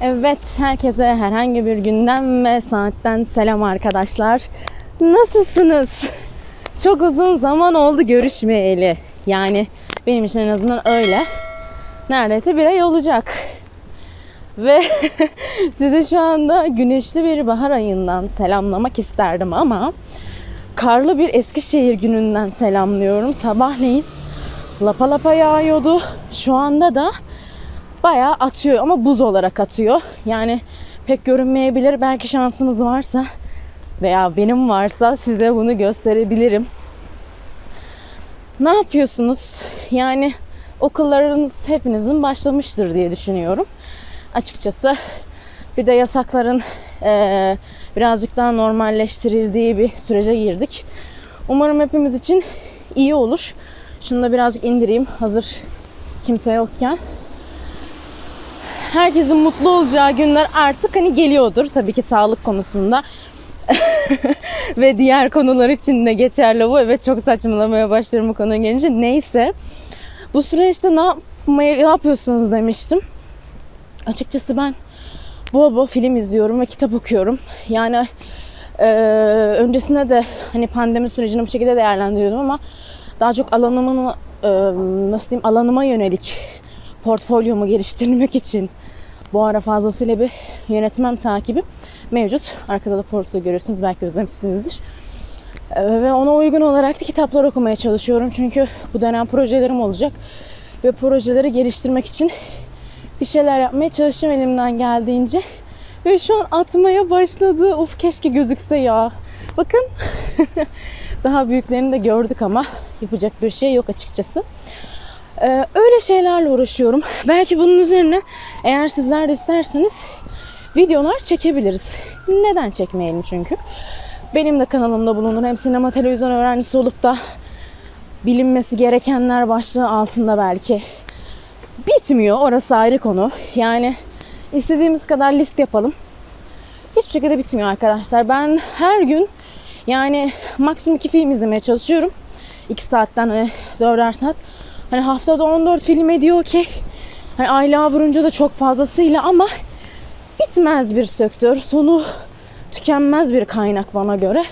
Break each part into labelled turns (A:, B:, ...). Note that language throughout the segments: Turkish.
A: Evet, herkese herhangi bir günden ve saatten selam arkadaşlar. Nasılsınız? Çok uzun zaman oldu görüşmeyeli. Yani benim için en azından öyle. Neredeyse bir ay olacak. Ve sizi şu anda güneşli bir bahar ayından selamlamak isterdim ama karlı bir Eskişehir gününden selamlıyorum. Sabahleyin lapa lapa yağıyordu. Şu anda da bayağı atıyor ama buz olarak atıyor. Yani pek görünmeyebilir. Belki şansımız varsa veya benim varsa size bunu gösterebilirim. Ne yapıyorsunuz? Yani okullarınız hepinizin başlamıştır diye düşünüyorum. Açıkçası bir de yasakların eee, birazcık daha normalleştirildiği bir sürece girdik. Umarım hepimiz için iyi olur. Şunu da birazcık indireyim hazır kimse yokken herkesin mutlu olacağı günler artık hani geliyordur tabii ki sağlık konusunda. Ve diğer konular için de geçerli bu. Evet çok saçmalamaya başlarım bu konuya gelince. Neyse. Bu süreçte ne, yapmaya, ne yapıyorsunuz demiştim. Açıkçası ben bol bol film izliyorum ve kitap okuyorum. Yani e, öncesinde de hani pandemi sürecini bu şekilde değerlendiriyordum ama daha çok alanımın e, nasıl diyeyim alanıma yönelik portfolyomu geliştirmek için bu ara fazlasıyla bir yönetmem takibi mevcut. Arkada da porsu görüyorsunuz belki özlemişsinizdir. Ee, Ve ona uygun olarak da kitaplar okumaya çalışıyorum. Çünkü bu dönem projelerim olacak. Ve projeleri geliştirmek için bir şeyler yapmaya çalışacağım elimden geldiğince. Ve şu an atmaya başladı. Of keşke gözükse ya. Bakın. Daha büyüklerini de gördük ama yapacak bir şey yok açıkçası. Ee, öyle şeylerle uğraşıyorum. Belki bunun üzerine eğer sizler de isterseniz videolar çekebiliriz. Neden çekmeyelim çünkü? Benim de kanalımda bulunur. Hem sinema televizyon öğrencisi olup da bilinmesi gerekenler başlığı altında belki bitmiyor. Orası ayrı konu. Yani istediğimiz kadar list yapalım. Hiçbir şekilde bitmiyor arkadaşlar. Ben her gün yani maksimum iki film izlemeye çalışıyorum. 2 saatten hani 4'er saat. Hani haftada 14 film ediyor ki hani aylığa vurunca da çok fazlasıyla ama bitmez bir sektör. Sonu tükenmez bir kaynak bana göre.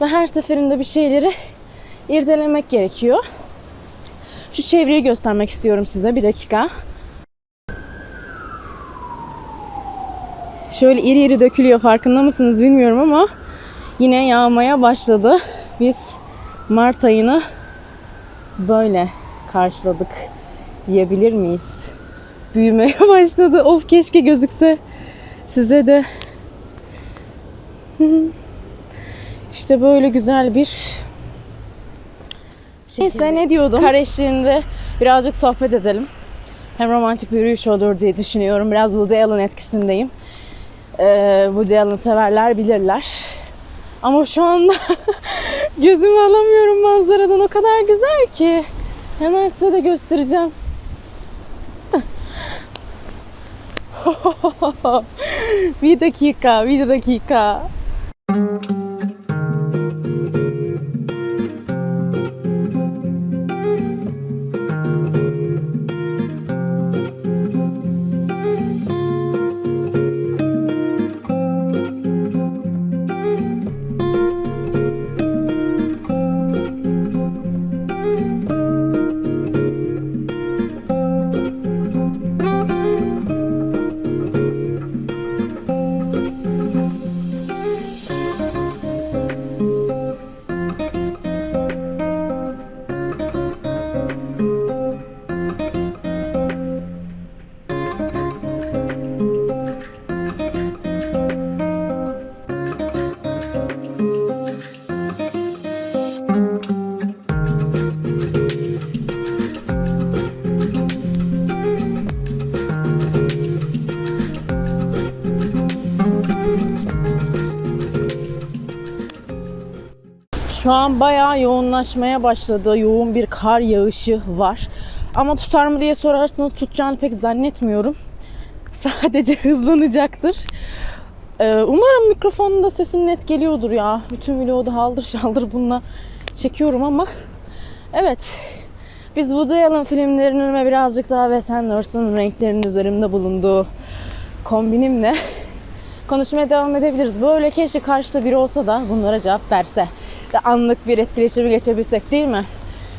A: Ve her seferinde bir şeyleri irdelemek gerekiyor. Şu çevreyi göstermek istiyorum size bir dakika. Şöyle iri iri dökülüyor farkında mısınız bilmiyorum ama yine yağmaya başladı. Biz Mart ayını böyle karşıladık diyebilir miyiz? Büyümeye başladı. Of keşke gözükse size de. işte böyle güzel bir Neyse ne diyordum? Kar eşliğinde birazcık sohbet edelim. Hem romantik bir yürüyüş olur diye düşünüyorum. Biraz Woody Allen etkisindeyim. Ee, Woody Allen severler bilirler. Ama şu anda gözümü alamıyorum manzaradan. O kadar güzel ki. Hemen size de göstereceğim. bir dakika, bir dakika. Şu an bayağı yoğunlaşmaya başladı. Yoğun bir kar yağışı var. Ama tutar mı diye sorarsanız tutacağını pek zannetmiyorum. Sadece hızlanacaktır. Ee, umarım mikrofonda sesim net geliyordur ya. Bütün vlogu da haldır şaldır bununla çekiyorum ama evet biz Woody Allen filmlerinin ve birazcık daha Wes Anderson'ın renklerinin üzerimde bulunduğu kombinimle konuşmaya devam edebiliriz. Böyle keşke karşıda biri olsa da bunlara cevap verse. De anlık bir etkileşimi geçebilsek değil mi?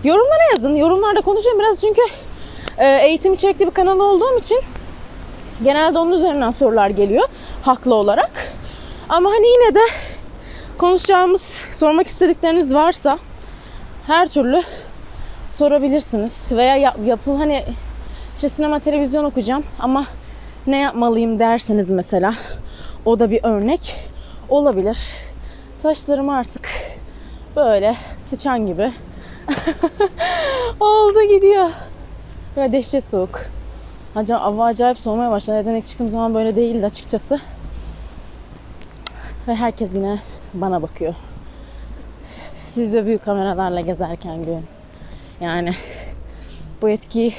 A: Yorumlara yazın. Yorumlarda konuşayım biraz çünkü e, eğitim içerikli bir kanal olduğum için genelde onun üzerinden sorular geliyor. Haklı olarak. Ama hani yine de konuşacağımız, sormak istedikleriniz varsa her türlü sorabilirsiniz. Veya yap, yapın hani işte sinema televizyon okuyacağım ama ne yapmalıyım derseniz mesela o da bir örnek olabilir. Saçlarım artık böyle sıçan gibi oldu gidiyor. Ve dehşet soğuk. Acayip, hava acayip soğumaya başladı. Neden ilk çıktığım zaman böyle değildi açıkçası. Ve herkes yine bana bakıyor. Siz de büyük kameralarla gezerken görün. Yani bu etkiyi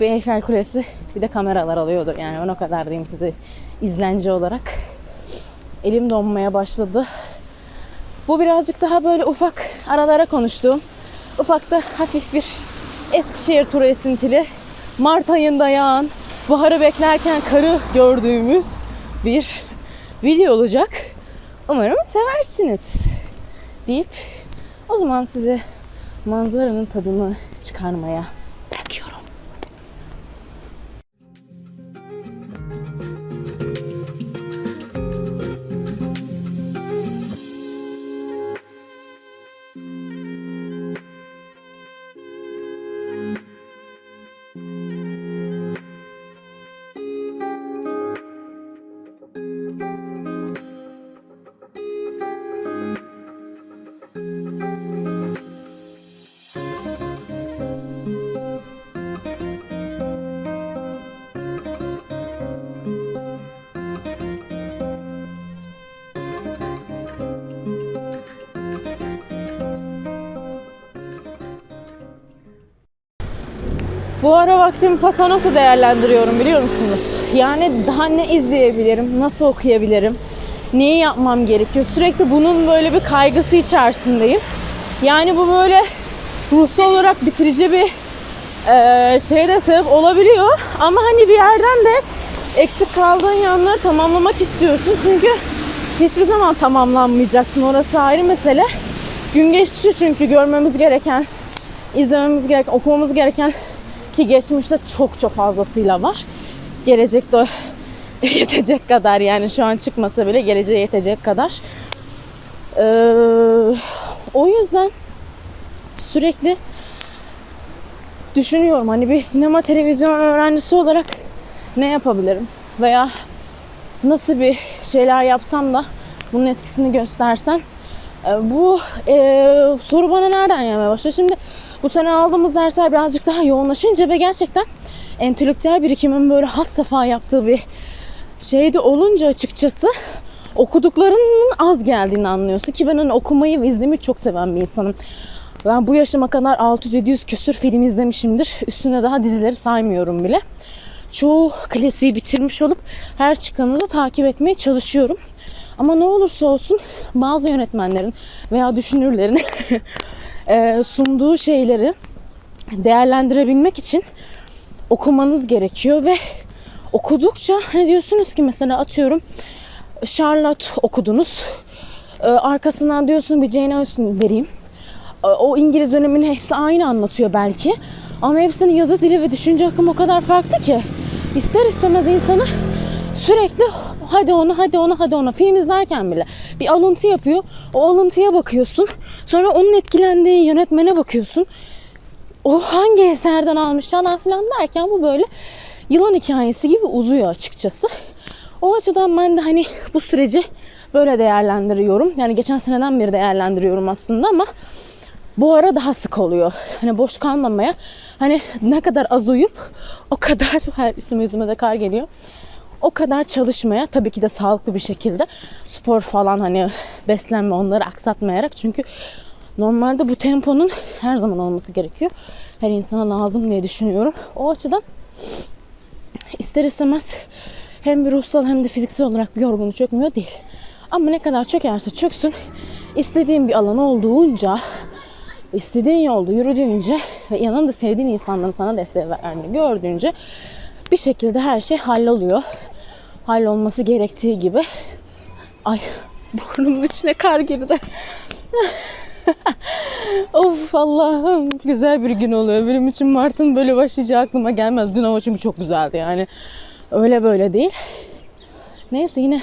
A: bir Eyfel Kulesi bir de kameralar alıyordur. Yani ben o kadar diyeyim size izlence olarak. Elim donmaya başladı. Bu birazcık daha böyle ufak aralara konuştuğum, ufak da hafif bir Eskişehir turu esintili, Mart ayında yağan, baharı beklerken karı gördüğümüz bir video olacak. Umarım seversiniz deyip o zaman size manzaranın tadını çıkarmaya Bu ara vaktimi pasa nasıl değerlendiriyorum biliyor musunuz? Yani daha ne izleyebilirim, nasıl okuyabilirim, neyi yapmam gerekiyor? Sürekli bunun böyle bir kaygısı içerisindeyim. Yani bu böyle ruhsal olarak bitirici bir eee şeye de sebep olabiliyor. Ama hani bir yerden de eksik kaldığın yanları tamamlamak istiyorsun. Çünkü hiçbir zaman tamamlanmayacaksın. Orası ayrı mesele. Gün geçtikçe çünkü görmemiz gereken, izlememiz gereken, okumamız gereken ki geçmişte çok çok fazlasıyla var. Gelecekte yetecek kadar yani şu an çıkmasa bile geleceğe yetecek kadar. Ee, o yüzden sürekli düşünüyorum hani bir sinema televizyon öğrencisi olarak ne yapabilirim veya nasıl bir şeyler yapsam da bunun etkisini göstersem e, bu e, soru bana nereden gelmeye başladı? Şimdi bu sene aldığımız dersler birazcık daha yoğunlaşınca ve gerçekten entelektüel birikimin böyle hat safha yaptığı bir şeyde olunca açıkçası okuduklarının az geldiğini anlıyorsun ki ben hani okumayı ve izlemeyi çok seven bir insanım. Ben bu yaşıma kadar 600-700 küsür film izlemişimdir. Üstüne daha dizileri saymıyorum bile. Çoğu klasiği bitirmiş olup her çıkanı da takip etmeye çalışıyorum. Ama ne olursa olsun bazı yönetmenlerin veya düşünürlerin eee, sunduğu şeyleri değerlendirebilmek için okumanız gerekiyor ve okudukça hani diyorsunuz ki mesela atıyorum Charlotte okudunuz. Ee, arkasından diyorsun bir Jane Austen vereyim. Ee, O İngiliz döneminin hepsi aynı anlatıyor belki. Ama hepsinin yazı dili ve düşünce akımı o kadar farklı ki ister istemez insanı sürekli hadi ona hadi ona hadi ona film izlerken bile bir alıntı yapıyor. O alıntıya bakıyorsun. Sonra onun etkilendiği yönetmene bakıyorsun. O hangi eserden almış falan filan derken bu böyle yılan hikayesi gibi uzuyor açıkçası. O açıdan ben de hani bu süreci böyle değerlendiriyorum. Yani geçen seneden beri değerlendiriyorum aslında ama bu ara daha sık oluyor. Hani boş kalmamaya hani ne kadar az uyup o kadar her üstüme yüzüme de kar geliyor. O kadar çalışmaya tabii ki de sağlıklı bir şekilde spor falan hani beslenme onları aksatmayarak çünkü normalde bu temponun her zaman olması gerekiyor. Her insana lazım diye düşünüyorum. O açıdan ister istemez hem bir ruhsal hem de fiziksel olarak bir yorgunluk çökmüyor değil. Ama ne kadar çökerse çöksün istediğin bir alan olduğunca istediğin yolda yürüdüğünce ve yanında sevdiğin insanların sana destek verdiğini gördüğünce bir şekilde her şey halloluyor. Hallolması gerektiği gibi. Ay burnumun içine kar girdi. of Allah'ım güzel bir gün oluyor. Benim için Mart'ın böyle başlayacağı aklıma gelmez. Dün hava çünkü çok güzeldi yani. Öyle böyle değil. Neyse yine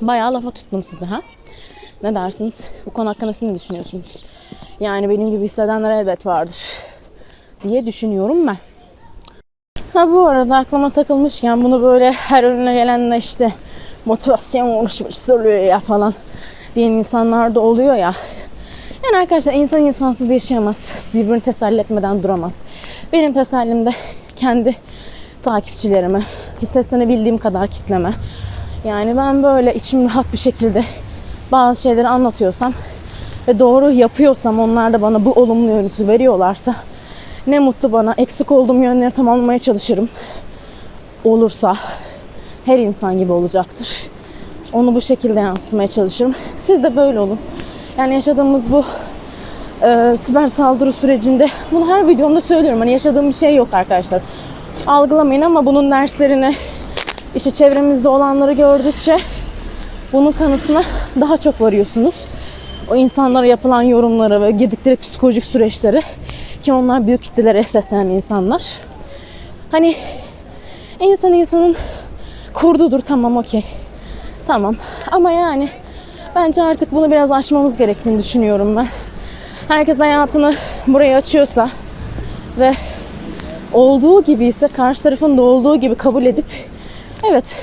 A: bayağı lafa tuttum sizi ha. Ne dersiniz? Bu konu hakkında siz ne düşünüyorsunuz? Yani benim gibi hissedenler elbet vardır diye düşünüyorum ben. Ha bu arada aklıma takılmışken bunu böyle her önüne gelenle işte motivasyon uğraşmış oluyor ya falan diyen insanlar da oluyor ya. Yani arkadaşlar insan insansız yaşayamaz. Birbirini teselli etmeden duramaz. Benim tesellim de kendi takipçilerime, hisseslenebildiğim kadar kitleme. Yani ben böyle içim rahat bir şekilde bazı şeyleri anlatıyorsam ve doğru yapıyorsam onlar da bana bu olumlu yönütü veriyorlarsa ne mutlu bana. Eksik olduğum yönleri tamamlamaya çalışırım. Olursa her insan gibi olacaktır. Onu bu şekilde yansıtmaya çalışırım. Siz de böyle olun. Yani yaşadığımız bu e, siber saldırı sürecinde bunu her videomda söylüyorum. Hani yaşadığım bir şey yok arkadaşlar. Algılamayın ama bunun derslerini işte çevremizde olanları gördükçe bunun kanısına daha çok varıyorsunuz. O insanlara yapılan yorumları ve girdikleri psikolojik süreçleri ki onlar büyük kitlelere seslenen insanlar. Hani insan insanın kurdudur tamam okey. Tamam ama yani bence artık bunu biraz aşmamız gerektiğini düşünüyorum ben. Herkes hayatını buraya açıyorsa ve olduğu gibi ise karşı tarafın da olduğu gibi kabul edip evet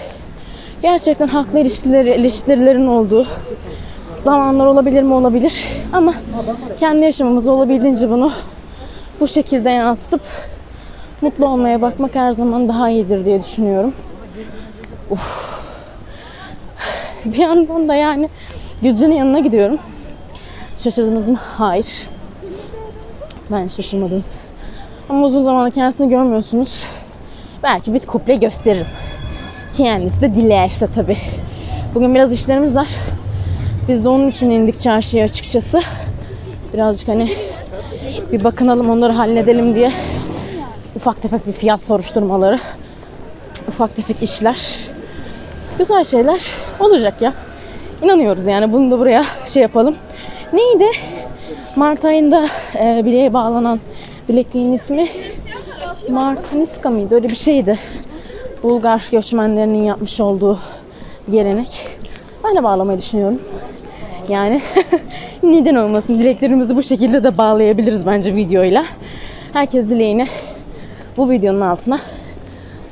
A: gerçekten haklı ilişkileri, ilişkilerin olduğu zamanlar olabilir mi olabilir ama kendi yaşamımızı olabildiğince bunu bu şekilde yansıtıp mutlu olmaya bakmak her zaman daha iyidir diye düşünüyorum. Uf. Bir yandan da yani Gülcan'ın yanına gidiyorum. Şaşırdınız mı? Hayır. Ben şaşırmadınız. Ama uzun zamandır kendisini görmüyorsunuz. Belki bir kuple gösteririm. Kendisi de dilerse tabii. Bugün biraz işlerimiz var. Biz de onun için indik çarşıya açıkçası. Birazcık hani bir bakınalım onları halledelim diye ufak tefek bir fiyat soruşturmaları, ufak tefek işler, güzel şeyler olacak ya. İnanıyoruz yani bunu da buraya şey yapalım. Neydi? Mart ayında e, bileğe bağlanan bilekliğin ismi Martaniska mıydı? Öyle bir şeydi. Bulgar göçmenlerinin yapmış olduğu gelenek. Ben de bağlamayı düşünüyorum. Yani neden olmasın dileklerimizi bu şekilde de bağlayabiliriz bence videoyla. Herkes dileğini bu videonun altına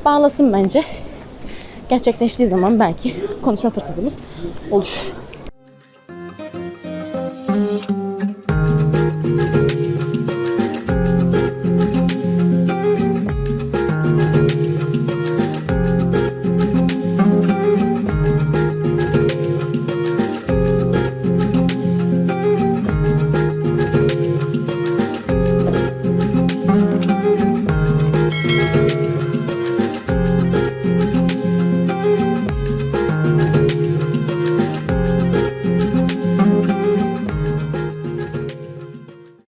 A: bağlasın bence. Gerçekleştiği zaman belki konuşma fırsatımız olur.